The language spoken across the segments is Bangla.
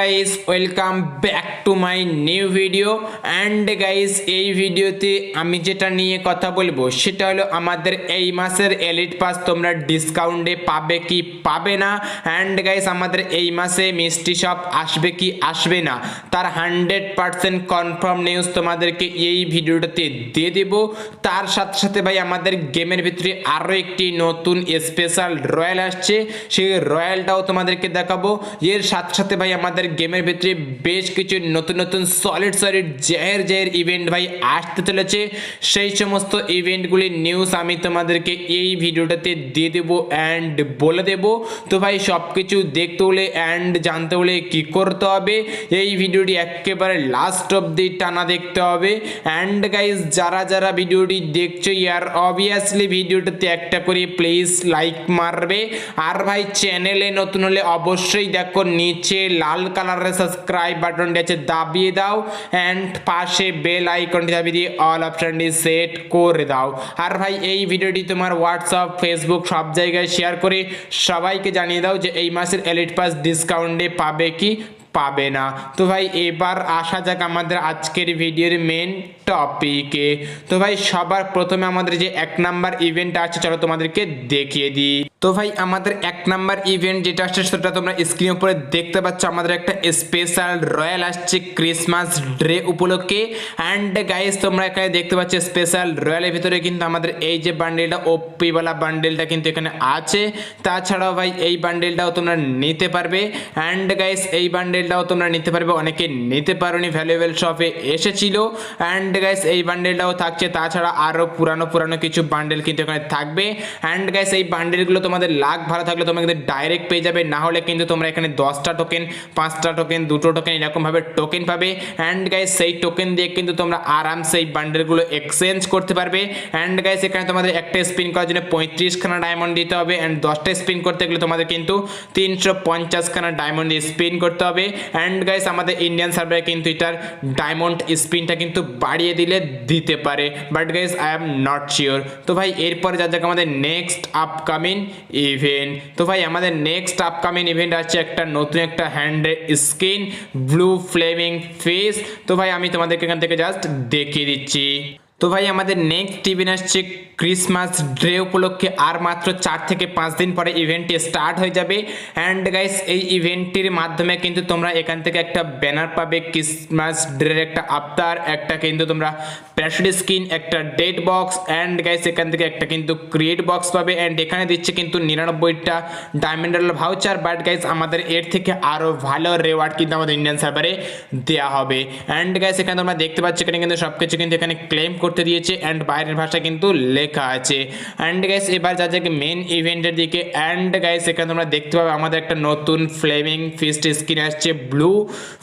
Guys welcome back to my new video and guys এই ভিডিওতে আমি যেটা নিয়ে কথা বলব, সেটা হলো আমাদের এই মাসের এলিট পাস তোমরা ডিসকাউন্টে পাবে কি পাবে না? অ্যান্ড গাইস আমাদের এই মাসে মিষ্টি শপ আসবে কি আসবে না? তার হান্ড্রেড পার্সেন্ট কনফার্ম নিউজ তোমাদেরকে এই ভিডিওটাতে দিয়ে দেব। তার সাথে সাথে ভাই, আমাদের গেমের ভিতরে আরও একটি নতুন স্পেশাল রয়্যাল আসছে। সেই রয়্যালটাও তোমাদেরকে দেখাবো। এর সাথে সাথে ভাই, আমাদের গেমের ভিতরে বেশ কিছু নতুন নতুন সলিড সলিড জাহের জাহের ইভেন্ট ভাই আসতে চলেছে। সেই সমস্ত ইভেন্টগুলির নিউজ আমি তোমাদেরকে এই ভিডিওটাতে দিয়ে দেবো অ্যান্ড বলে দেব। তো ভাই সব কিছু দেখতে হলে অ্যান্ড জানতে হলে কী করতে হবে? এই ভিডিওটি একেবারে লাস্ট অবধি টানা দেখতে হবে। অ্যান্ড গাইজ যারা যারা ভিডিওটি দেখছ, ইয়ার অবভিয়াসলি ভিডিওটাতে একটা করে প্লিজ লাইক মারবে। আর ভাই চ্যানেলে নতুন হলে অবশ্যই দেখো, নিচে লাল কালারের সাবস্ক্রাইব বাটনটি আছে দাবিয়ে দাও অ্যান্ড পাশে বেল আইকনটি দাবিয়ে দিয়ে অল অপশনটি সেট করে দাও। আর ভাই, এই ভিডিওটি তোমার হোয়াটসঅ্যাপ ফেসবুক সব জায়গায় শেয়ার করে সবাইকে জানিয়ে দাও যে এই মাসের এলিট পাস ডিসকাউন্টে পাবে কি পাবে না। তো ভাই, এবার আসা যাক আমাদের আজকের ভিডিওর মেন টপিকে তো ভাই, সবার প্রথমে আমাদের যে এক নাম্বার ইভেন্ট আছে, চলো তোমাদেরকে দেখিয়ে দিই। তো ভাই, আমাদের এক নাম্বার ইভেন্ট যেটা আসছে, সেটা তোমরা স্ক্রিন উপরে দেখতে পাচ্ছ। আমাদের একটা স্পেশাল রয়্যাল আসছে ক্রিসমাস ডে উপলক্ষে। অ্যান্ড গাইস তোমরা এখানে দেখতে পাচ্ছ স্পেশাল রয়্যালের ভিতরে কিন্তু আমাদের এই যে বান্ডেলটা ওপিওয়ালা বান্ডেলটা কিন্তু এখানে আছে। তাছাড়াও ভাই, এই বান্ডেলটাও তোমরা নিতে পারবে। অ্যান্ড গাইস এই বান্ডেলটাও তোমরা নিতে পারবে। অনেকে নিতে পারোনি ভ্যালুয়েবল শপে এসেছিল। অ্যান্ড গাইস এই বান্ডেলটাও থাকছে। তাছাড়া আরও পুরানো পুরানো কিছু বান্ডেল কিন্তু এখানে থাকবে। অ্যান্ড গাইস এই বান্ডেলগুলো তোমাদের লাখ ভালো থাকলে তোমরা কিন্তু ডাইরেক্ট পেয়ে যাবে। না হলে কিন্তু তোমরা এখানে দশটা টোকেন পাঁচটা টোকেন দুটো টোকেন এরকমভাবে টোকেন পাবে। অ্যান্ড গাইস সেই টোকেন দিয়ে কিন্তু তোমরা আরামসে এই বান্ডেলগুলো এক্সচেঞ্জ করতে পারবে। অ্যান্ড গাইস এখানে তোমাদের একটা স্পিন করার জন্য পঁয়ত্রিশখানা ডায়মন্ড দিতে হবে। অ্যান্ড দশটা স্পিন করতে গেলে তোমাদের কিন্তু তিনশো পঞ্চাশখানা ডায়মন্ড স্পিন করতে হবে। অ্যান্ড গাইস আমাদের ইন্ডিয়ান সার্ভারে কিন্তু এটার ডায়মন্ড স্পিনটা কিন্তু বাড়িয়ে দিলে দিতে পারে। But guys I am not sure তো ভাই, এরপরে যা যাক আমাদের নেক্সট আপকামিং ইভেন্ট তো ভাই, আমাদের নেক্সট আপকামিং ইভেন্ট আছে একটা নতুন একটা hand skin blue flaming face তো ভাই, আমি তোমাদেরকে এখান থেকে জাস্ট দেখিয়ে দিচ্ছি। তো ভাই, আমাদের নেক্সট ইভেন্ট আসছে ক্রিসমাস ডে উপলক্ষে আর মাত্র চার থেকে পাঁচ দিন পরে ইভেন্টটি স্টার্ট হয়ে যাবে। অ্যান্ড গাইস এই ইভেন্টটির মাধ্যমে কিন্তু তোমরা এখান থেকে একটা ব্যানার পাবে, ক্রিসমাস ডের একটা আফতার একটা কিন্তু তোমরা প্যারাশুট স্কিন একটা ডেট বক্স অ্যান্ড গাইস এখান থেকে একটা কিন্তু ক্রিয়েট বক্স পাবে। অ্যান্ড এখানে দিচ্ছে কিন্তু নিরানব্বইটা ডায়মন্ডাল ভাউচার বাট গাইস আমাদের এর থেকে আরও ভালো রেওয়ার্ড কিন্তু আমাদের ইন্ডিয়ান সার্ভারে দেওয়া হবে। অ্যান্ড গাইস এখানে তোমরা দেখতে পাচ্ছ, এখানে কিন্তু সব কিছু কিন্তু এখানে ক্লেম করতে দিয়েছে। অ্যান্ড বাইরের ভাষা কিন্তু লেখা আছে। অ্যান্ড গাইস এবার যা যাকে মেন ইভেন্টের দিকে। অ্যান্ড গাইস এখানে তোমরা দেখতে পাবে আমাদের একটা নতুন ফ্লেমিং ফিস্ট স্কিন আসছে। ব্লু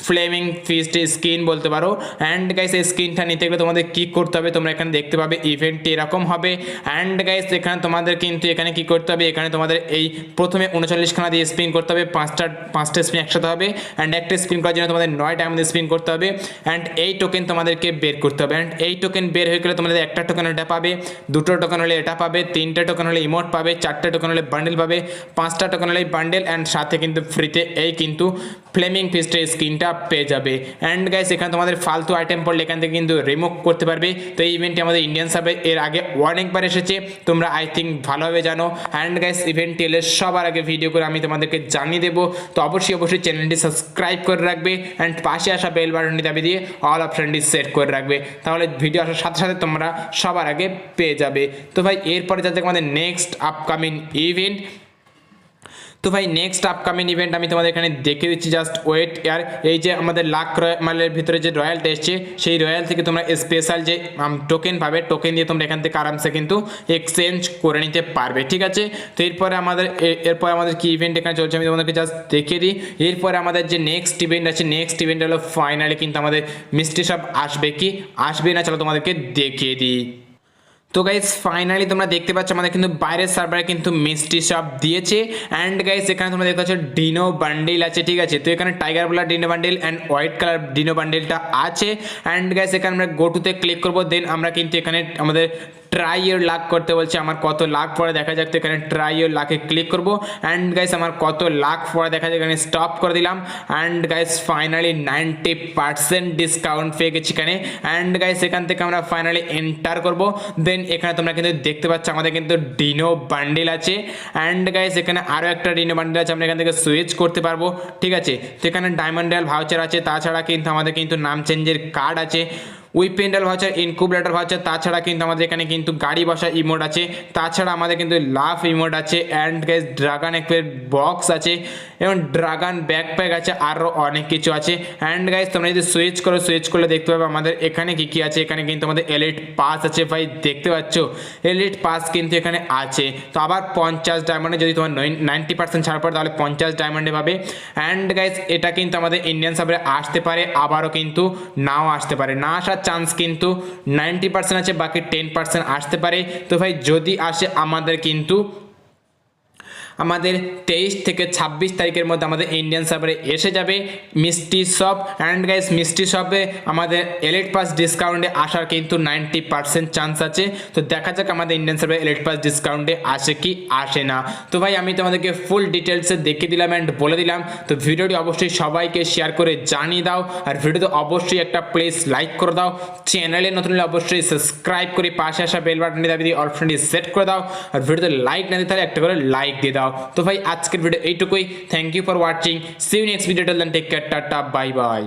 ফ্লেমিং ফিস্ট স্কিন বলতে পারো। অ্যান্ড গাইস এই স্কিনটা নিতে গেলে তোমাদের কি করতে হবে? তোমরা এখানে দেখতে পাবে ইভেন্টটি এরকম হবে। অ্যান্ড গাইস এখানে তোমাদের কিন্তু এখানে কি করতে হবে? এখানে তোমাদের এই প্রথমে উনচল্লিশখানা দিয়ে স্পিন করতে হবে। পাঁচটা পাঁচটা স্পিন একসাথে হবে। অ্যান্ড একটা স্পিন করার জন্য তোমাদের নয় টাইম স্পিন করতে হবে। অ্যান্ড এই টোকেন তোমাদেরকে বের করতে হবে। অ্যান্ড এই টোকেন বের হয়ে গেলে তোমাদের একটা টোকেন এটা পাবে। দুটো টোকেন হলে এটা পাবে তিনটে টোকন হলে ইমোট পাবে চারটে টোকন হলে বান্ডেল পাবে পাঁচটা টোকন হলে বান্ডেল অ্যান্ড সাথে কিন্তু ফ্রিতে এই কিন্তু ফ্লেমিং ফিস্টের স্ক্রিনটা পেয়ে যাবে। অ্যান্ড গাইস এখানে তোমাদের ফালতু আইটেম পড়লে এখান থেকে কিন্তু রিমুভ করতে পারবে। তো এই ইভেন্টটি আমাদের ইন্ডিয়ান সাবে এর আগে অনেকবার এসেছে। তোমরা আই থিঙ্ক ভালোভাবে জানো। অ্যান্ড গাইস ইভেন্টটি এলে সবার আগে ভিডিও করে আমি তোমাদেরকে জানিয়ে দেবো। তো অবশ্যই অবশ্যই চ্যানেলটি সাবস্ক্রাইব করে রাখবে। অ্যান্ড পাশে আসা বেল বাটনটি দাবি দিয়ে অল অপশনটি সেট করে রাখবে। তাহলে ভিডিও আসার সাথে সাথে তোমরা সবার আগে পেয়ে যাবে। তো ভাই, এরপরে যাতে আমাদের নেক্সট আপকামিং ইভেন্ট তো ভাই নেক্সট আপকামিং ইভেন্ট আমি তোমাদের এখানে দেখে দিচ্ছি জাস্ট ওয়েট ইয়ার এই যে আমাদের লাখ মালের ভিতরে যে রয়্যালটা এসছে, সেই রয়্যাল থেকে তোমরা স্পেশাল যে টোকেন পাবে টোকেন দিয়ে তোমরা এখান থেকে আরামসে কিন্তু এক্সচেঞ্জ করে নিতে পারবে, ঠিক আছে? তো এরপরে আমাদের এরপরে আমাদের কি ইভেন্ট এখানে চলছে আমি তোমাদেরকে জাস্ট দেখিয়ে দিই। এরপরে আমাদের যে নেক্সট ইভেন্ট আছে নেক্সট ইভেন্ট হলো ফাইনালি কিন্তু আমাদের মিষ্টি সব আসবে কি? আসবে না, চলো তোমাদেরকে দেখিয়ে দিই। তো গাইজ ফাইনালি তোমরা দেখতে পাচ্ছ আমাদের কিন্তু বাইরের সার্ভারে কিন্তু মিষ্টি শপ দিয়েছে। অ্যান্ড গাইজ এখানে তোমরা দেখতে পাচ্ছ ডিনো বান্ডিল আছে, ঠিক আছে? তো এখানে tiger blur dino bundle and white colour dino বান্ডিলটা আছে। অ্যান্ড গাইজ এখানে আমরা গোটুতে ক্লিক করব দেন আমরা কিন্তু এখানে আমাদের ট্রাই ইউর লাক করতে বলছে, আমার কত লাখ পরে দেখা যাক, তো এখানে ট্রাই ইউর লাকে ক্লিক করব। অ্যান্ড গাইস আমার কত লাখ পরে দেখা যাক, এখানে স্টপ করে দিলাম। And guys finally ninety percent discount পেয়ে গেছি এখানে। অ্যান্ড গাইস এখান থেকে আমরা ফাইনালি এন্টার করব। দেন এখানে তোমরা কিন্তু দেখতে পাচ্ছ, আমাদের কিন্তু ডিনো বান্ডিল আছে। অ্যান্ড গাইস এখানে আরও একটা ডিনো বান্ডিল আছে, আমরা এখান থেকে সুইচ করতে পারব। ঠিক আছে? সেখানে ডায়মন্ড রয়্যাল ভাউচার আছে, তাছাড়া কিন্তু আমাদের কিন্তু নাম চেঞ্জের কার্ড আছে। উইপেন্ডাল ভাউচার ইনকুবলেটার ভাউচার, তাছাড়া কিন্তু আমাদের এখানে কিন্তু গাড়ি বসা ইমোট আছে। তাছাড়া আমাদের কিন্তু লাফ ইমোট আছে অ্যান্ড গ্যাস ড্রাগন এক্সপের বক্স আছে। এবং ড্রাগন ব্যাকপ্যাক আছে আরও অনেক কিছু আছে। অ্যান্ড গাইজ তোমরা যদি সুইচ করো সুইচ করলে দেখতে পাবে আমাদের এখানে কি কি আছে। এখানে কিন্তু আমাদের এলিট পাস আছে ভাই, দেখতে পাচ্ছ? এলিট পাস কিন্তু এখানে আছে। তো আবার পঞ্চাশ ডায়মন্ডে যদি তোমার নাইনটি পার্সেন্ট ছাড় পড়ে, তাহলে পঞ্চাশ ডায়মন্ডে পাবে। অ্যান্ড গাইজ এটা কিন্তু আমাদের ইন্ডিয়ান সার্ভারে আসতে পারে, আবারও কিন্তু নাও আসতে পারে। না আসার চান্স কিন্তু নাইনটি পার্সেন্ট আছে, বাকি টেন পার্সেন্ট আসতে পারে। তো ভাই, যদি আসে আমাদের কিন্তু আমাদের তেইশ থেকে ছাব্বিশ তারিখের মধ্যে আমাদের ইন্ডিয়ান সার্ভারে এসে যাবে। মিষ্টি শপ অ্যান্ড গাইস মিষ্টি শপে আমাদের এলেট পাস ডিসকাউন্টে আসার কিন্তু নাইনটি পার্সেন্ট চান্স আছে। তো দেখা যাক আমাদের ইন্ডিয়ান সার্ভারে এলেট পাস ডিসকাউন্টে আসে কি আসে না। তো ভাই, আমি তোমাদেরকে ফুল ডিটেলসে দেখিয়ে দিলাম অ্যান্ড বলে দিলাম। তো ভিডিওটি অবশ্যই সবাইকে শেয়ার করে জানিয়ে দাও। আর ভিডিওতে অবশ্যই একটা প্লেস লাইক করে দাও। চ্যানেলে নতুন হলে অবশ্যই সাবস্ক্রাইব করে পাশে আসা বেল বাটনটি দাবি দিয়ে অপশনটি সেট করে দাও। আর ভিডিওতে লাইক না দিতে তাহলে একটা করে লাইক দিয়ে দাও। তো ভাই, আজকের ভিডিও এইটুকুই। Thank you for watching see you next video tell take care tata bye bye